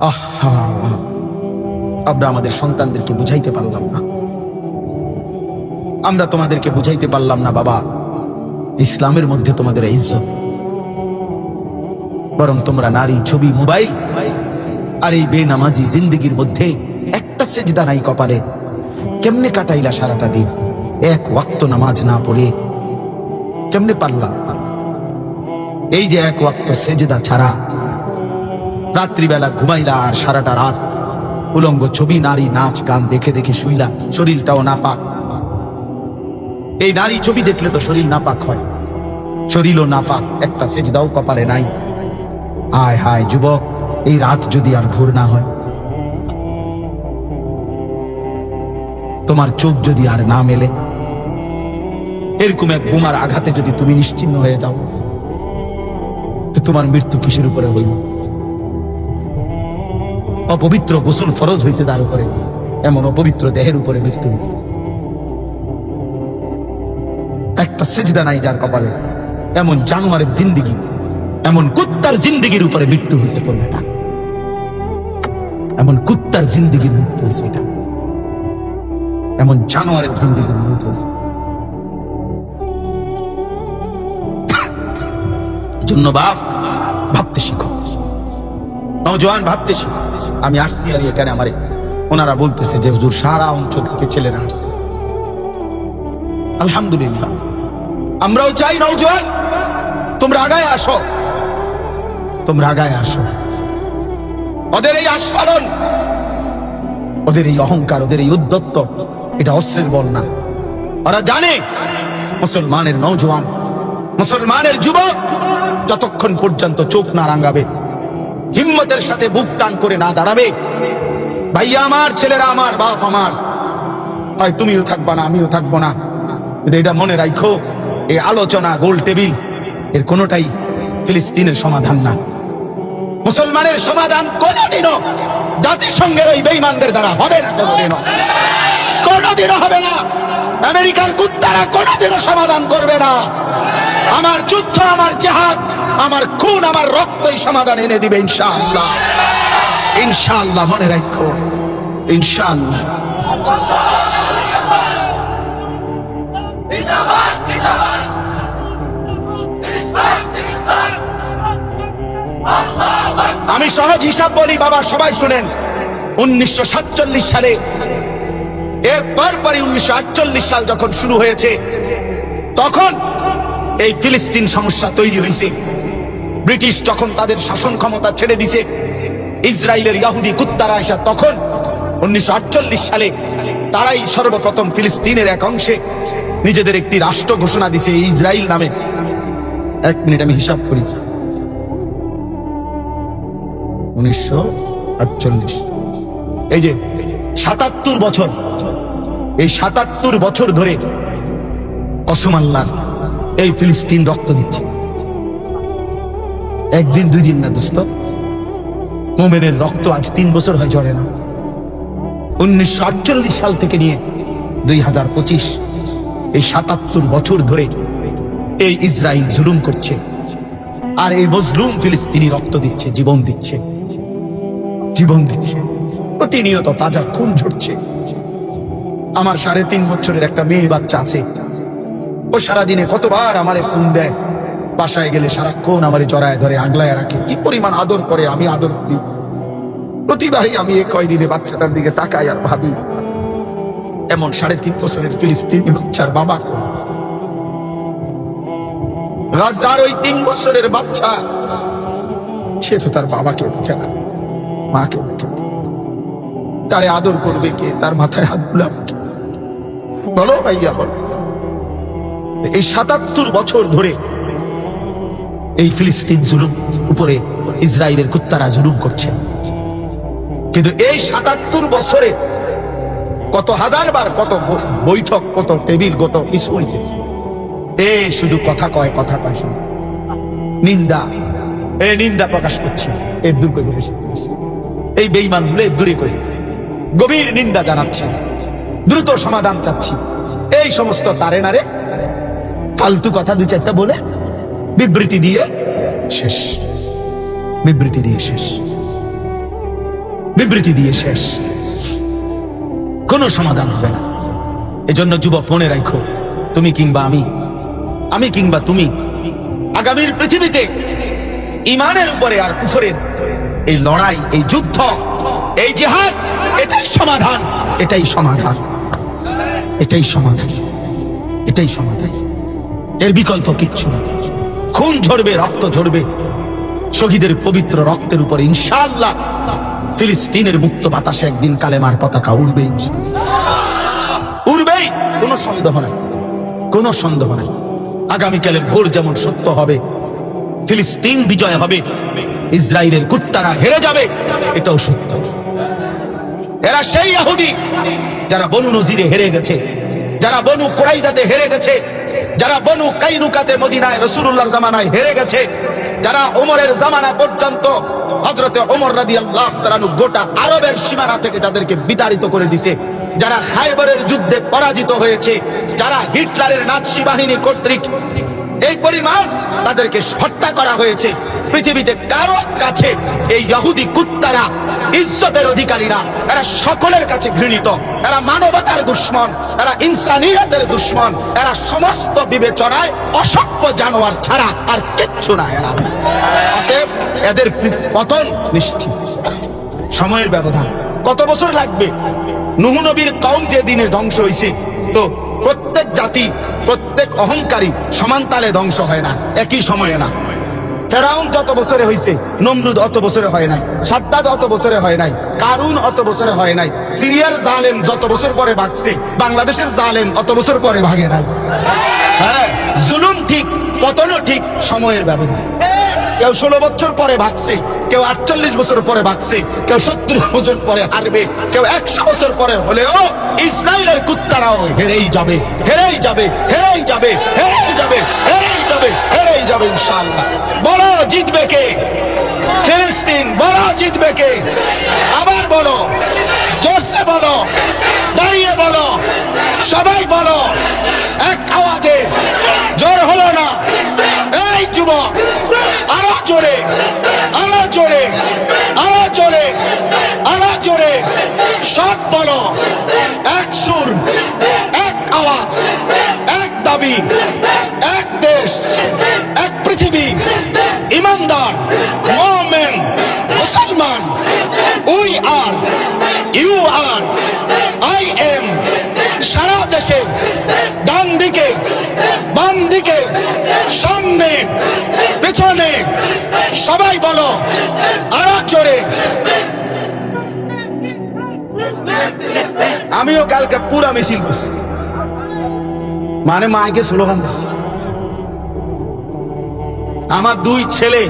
আহা। আমরা আমাদের সন্তানদেরকে বুঝাইতে পারলাম না। আমরা তোমাদেরকে বুঝাইতে পারলাম না, বাবা। ইসলামের মধ্যে তোমাদের ইজ্জত। বরং তোমরা নারী, ছবি, মোবাইল আর এই বেনামাজি জিন্দগির মধ্যে একটা সেজদা নাই কপালে। কেমনে কাটাইলা সারাটা দিন? এক ওয়াক্ত নামাজ না পড়ে। কেমনে পারলা? এই যে এক ওয়াক্ত সেজদা ছাড়া রাত্রিবেলা ঘুমাইলা আর সারাটা রাত। উলঙ্গ ছবি, নারী, নাচ, গান দেখে দেখে শুইলা, শরীরটাও নাপাক। এই নারী ছবি দেখলে তো শরীর নাপাক হয়। শরীরও নাপাক, একটা সেজদাও কপালে নাই। আয়, হায় যুবক, এই রাত যদি আর ভোর না হয়। তোমার চোখ যদি আর না মেলে। এরকম এক বোমার আঘাতে যদি তুমি নিশ্চিন্ন হয়ে যাও, তো তোমার মৃত্যু কিসের উপরে হইল? অপবিত্র গোসল ফরজ হয়েছে তার উপরে। এমন অপবিত্র দেহের উপরে মৃত্যু হয়েছে একটা সেজদা নাই যার কপালে। এমন জানোয়ারের জিন্দিগি, এমন কুত্তার জিন্দিগির উপরে মৃত্যু হয়েছে পণ্যটা। এমন কুত্তার জিন্দিগির মৃত্যু হয়েছে এটা। এমন জানোয়ারের জিন্দিগির মৃত্যু হয়েছে জন্য বাপ, ভাবতে শিখো। নওজোয়ান, ভাবতে শিখো। আমি আসছি আর এখানে আমারে ওনারা বলতেছে যে, হুজুর, সারা অঞ্চল থেকে ছেলেরা আসছে। আলহামদুলিল্লাহ। আমরাও চাই নওজোয়ান তোমরা আগায় আসো। তোমরা আগায় আসো। ওদের এই আস্ফালন, ওদের এই অহংকার, ওদের এই উদ্যত্ত এটা অস্ত্রের বল না। ওরা জানে, মুসলমানের নওজোয়ান, মুসলমানের যুবক, যতক্ষণ পর্যন্ত চোখ না রাঙাবে হিম্মতের সাথে বুক টান করে না দাঁড়াবে। ভাইয়া আমার, ছেলেরা আমার, বাপ আমার। হয় তুমিও থাকবা না, আমিও থাকব না। কিন্তু এটা মনে রাখো এই আলোচনা, গোল টেবিল, এর কোনোটাই ফিলিস্তিনের সমাধান না। মুসলমানের সমাধান কোনোদিনও জাতিসংঘের ওই বেইমানদের দ্বারা হবে না, কোনোদিনও। কোনোদিনও হবে না। আমেরিকার কুত্তারা কোনোদিনও সমাধান করবে না। আমার যুদ্ধ, আমার জেহাদ, আমার খুন, আমার রক্তই সমাধান এনে দিবে ইনশাআল্লাহ। ইনশাআল্লাহ, মনে রাখো, ইনশাআল্লাহ। আমি সহজ হিসাব বলি, বাবা, সবাই শুনেন। উনিশশো সাতচল্লিশ সালে এর পরপরই উনিশশো সাল যখন শুরু হয়েছে, তখন এই ফিলিস্তিন সমস্যা তৈরি হয়েছে ব্রিটিশ যখন তাদের শাসন ক্ষমতা ছেড়ে দিছে ইসরায়েলের ইয়াহুদি কুত্তারা আসা তখন উনিশশো আটচল্লিশ সালে তারাই সর্বপ্রথম ফিলিস্তিনের এক অংশে নিজেদের একটি রাষ্ট্র ঘোষণা দিছে ইসরায়েল নামে। এক মিনিট, আমি হিসাব করি। উনিশশো আটচল্লিশ। এই যে, সাতাত্তর বছর। এই সাতাত্তর বছর ধরে কসম আল্লাহ এই ফিলিস্তিন রক্ত দিচ্ছে। একদিন দুই দিন না দোস্ত, মোমেনের রক্ত আজ তিন বছর হয় ঝরে না। উনিশশো আটচল্লিশ সাল থেকে নিয়ে দুই হাজার পঁচিশ, এই সাতাত্তর বছর ধরে এই ইসরায়েল জুলুম করছে। আর এই মজলুম ফিলিস্তিনি রক্ত দিচ্ছে, জীবন দিচ্ছে। জীবন দিচ্ছে। প্রতিনিয়ত তাজা খুন ঝরছে আমার সাড়ে তিন বছরের একটা মেয়ে বাচ্চা আছে। ও সারাদিনে কতবার আমারে ফোন দেয়। বাসায় গেলে সারাক্ষণ আমারে জড়ায় ধরে, আগলায় রাখে। কি পরিমাণ আদর করে আমি আদর করি। প্রতিবারই আমি এই কয়দিনে বাচ্চাটার দিকে তাকাই আর ভাবি, এমন সাড়ে তিন বছরের ফিলিস্তিনি বাচ্চার বাবা গাজার ওই তিন বছরের বাচ্চা, সে তো তার বাবাকে দেখে না, মাকে দেখে। তারে আদর করবে কে? তার মাথায় হাত বুলাবে বলো ভাইয়া, বলো। এই সাতাত্তর বছর ধরে এই ফিলিস্তিন জুলুম উপরে ইসরায়েলের কুত্তারা জুলুম করছে। কিন্তু এই সাতাত্তর বছরে কত হাজার বার কত বৈঠক, কত টেবিল, কত কিছু হয়েছে। এ শুধু কথা কয় কথা কয় শুধু। নিন্দা, এ নিন্দা প্রকাশ করছে। এর দূর করে এই বেইমানগুলো এর দূরে করে। গভীর নিন্দা জানাচ্ছি। দ্রুত সমাধান চাচ্ছি। এই সমস্ত তারে নারে ফালতু কথা দু চারটা বলে বিবৃতি দিয়ে শেষ। বিবৃতি দিয়ে শেষ। বিবৃতি দিয়ে শেষ। কোনো সমাধান হবে না। এজন্য যুবক, মনে রাখো, তুমি কিংবা আমি আমি কিংবা তুমি, আগামীর পৃথিবীতে ইমানের উপরে আর কুফরের এই লড়াই, এই যুদ্ধ, এই জেহাদ, এটাই সমাধান। এটাই সমাধান। এটাই সমাধান। এটাই সমাধান। এর বিকল্প কিচ্ছু খুন ঝরবে, রক্ত ঝরবে। শহীদের পবিত্র রক্তের উপর ইনশাআল্লাহ ফিলিস্তিনের মুক্ত বাতাসে একদিন কালেমার পতাকা উড়বে উড়বেই, কোনো সন্দেহ নাই, কোনো সন্দেহ নাই। আগামীকালের ভোর যেমন সত্য হবে, ফিলিস্তিন বিজয় হবে ইসরায়েলের কুত্তারা হেরে যাবে, এটাও সত্য। এরা সেই ইহুদি যারা বনু নজিরে হেরে গেছে, যারা বনু কোরাইজাতে হেরে গেছে যারা বনু কাইনুকাতে মদিনায় রসুল্লাহর জামানায় হেরে গেছে, যারা ওমরের জামানা পর্যন্ত হজরতে ওমর রাদি আল্লাহ তারানু গোটা আরবের সীমানা থেকে যাদেরকে বিতাড়িত করে দিছে, যারা খাইবরের যুদ্ধে পরাজিত হয়েছে, যারা হিটলারের নাৎসি বাহিনী কর্তৃক এই পরিমাণ তাদেরকে হত্যা করা হয়েছে। পৃথিবীতে কারও কাছে এই ইহুদি কুত্তারা, ইজ্জতের অধিকারীরা, এরা সকলের কাছে ঘৃণিত। এরা মানবতার দুশ্মন, এরা ইনসানিয়তের দুশ্মন, এরা সমস্ত বিবেচনায় অসভ্য জানোয়ার ছাড়া আর কিচ্ছু না এরা। অতএব এদের পতন নিশ্চিত। সময়ের ব্যবধান। কত বছর লাগবে? নবীর কম যে দিনে ধ্বংস হয়েছে তো প্রত্যেক জাতি, প্রত্যেক অহংকারী সমানতালে ধ্বংস হয় না, একই সময়ে না। ফেরাউন যত বছরে হয়েছে নমরুদ অত বছরে হয় নাই, সাদ্দাদ অত বছরে হয় নাই, কারুন অত বছরে হয় নাই, সিরিয়ার জালেম যত বছর পরে ভাগছে, বাংলাদেশের জালেম অত বছর পরে ভাগে নাই। হ্যাঁ জুলুম ঠিক, পতনও ঠিক, সময়ের ব্যবধান। কেউ ষোলো বছর পরে ভাগছে, কেউ আটচল্লিশ বছর পরে ভাগছে, কেউ সত্তর বছর পরে হারবে, কেউ একশো বছর পরে হলেও ইসরায়েলের কুত্তারাও হেরেই যাবে হেরেই যাবে হেরেই যাবে হেরেই যাবে হেরেই যাবে হেরেই যাবে ইনশাআল্লাহ। জিতবে কে? ফিলিস্তিন বলো, জিতবে কে? আবার বলো, জোরসে বলো, দাঁড়িয়ে বলো, সবাই বলো, এক আওয়াজে। জোর হলো না। এই যুবক, আরও জোরে আরও জোরে আরও জোরে আরও জোরে। সব বলো, এক সুর, এক আওয়াজ, এক দাবি, এক দেশ। সবাই বলো। আরও জোরে। আমিও কালকে পুরা মিছিল করছি। মানে মাইকে স্লোগান দিচ্ছি আমার দুই ছেলে,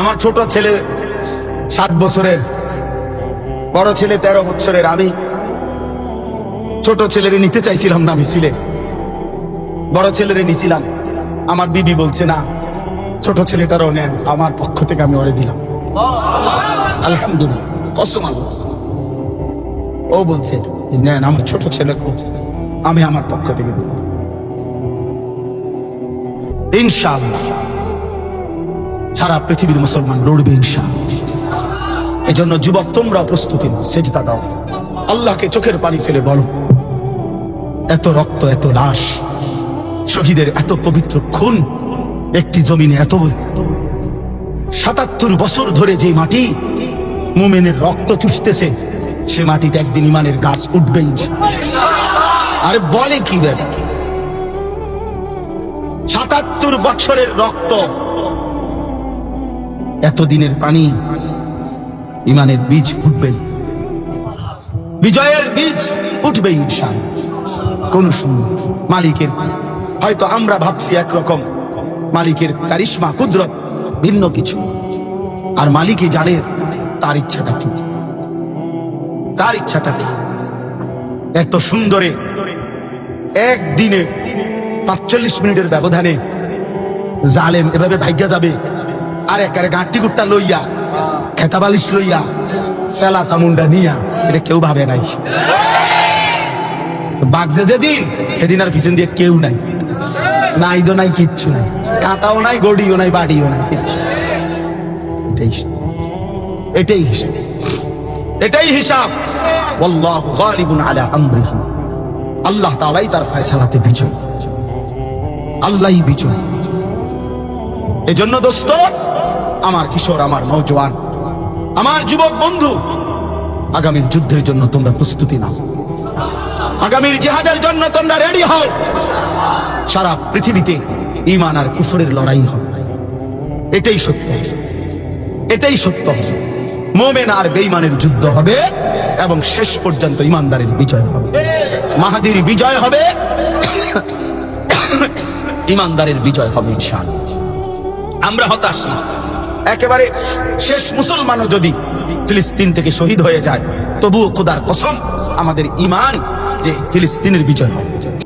আমার ছোট ছেলে সাত বছরের, বড় ছেলে তেরো বছরের। আমি ছোট ছেলেরে নিতে চাইছিলাম না মিছিলে। বড় ছেলেরে নিছিলাম। আমার বিবি বলছে, না ছোট ছেলেটারও নেন, আমার পক্ষ থেকে আমি ওরে দিলাম। আলহামদুলিল্লাহ। ও বলছে নেন, আমার ছোট ছেলে আমি আমার পক্ষ থেকে দিব। ইনশাআল্লাহ। সারা পৃথিবীর মুসলমান লড়বে ইনশাআল্লাহ। এই জন্য যুবক তোমরা প্রস্তুতি সেজদা দাও। আল্লাহকে চোখের পানি ফেলে বলো, এত রক্ত, এত লাশ, শহীদের এত পবিত্র খুন একটি জমিনে এত সাতাত্তর বছর ধরে যে মাটি মুমেনের রক্ত চুষতেছে, সে মাটিতে একদিন ইমানের গাছ উঠবে আরে বলে কি সাতাত্তর বছরের রক্ত, এতদিনের পানি ইমানের বীজ ফুটবে বিজয়ের বীজ উঠবে ইনশাল কোন সুন্দর মালিকের হয়তো আমরা ভাবছি একরকম। মালিকের কারিশমা, কুদরত, ভিন্ন কিছু। আর মালিকই জানে তার ইচ্ছাটা কি। তার ইচ্ছাটা কি। এত সুন্দরে একদিনে পাঁচচল্লিশ মিনিটের ব্যবধানে জালেম এভাবে ভাগ্যা যাবে। আর একারে গাঁটি গুট্টা লইয়া খেতাবালিশ লইয়া, সেলা সামুন্ডা নিয়া, এটা কেউ ভাবে নাই। বাগজে যেদিন, সেদিন আর পিছন দিয়ে কেউ নাই। নাই তো নাই, কিচ্ছু নাই। কাঁটাও নাই, গড়িও নাই, বাড়িও নাই, কিচ্ছু এটাই এটাই হিসাব। এটাই হিসাব। ওয়াল্লাহু গালিবুন আলা আমরিহি। আল্লাহ তাআলাই তার ফয়সালাতে বিজয়। আল্লাহই বিজয়। এজন্য দোস্ত, আমার কিশোর, আমার নওজোয়ান, আমার যুবক বন্ধু, আগামীর যুদ্ধের জন্য তোমরা প্রস্তুতি নাও। আগামীর জিহাদের জন্য তোমরা রেডি হও। সারা পৃথিবীতে ইমান আর কুফরের লড়াই হবে। এটাই সত্য। এটাই সত্য। মোমেন আর বেঈমানের যুদ্ধ হবে এবং শেষ পর্যন্ত ইমানদারের বিজয় হবে। মাহাদির বিজয় হবে। ইমানদারের বিজয় হবে ইনশাআল্লাহ। আমরা হতাশ না। একেবারে শেষ মুসলমানও যদি ফিলিস্তিন থেকে শহীদ হয়ে যায়, তবুও খোদার কসম, আমাদের ইমান যে ফিলিস্তিনের বিজয় হবে।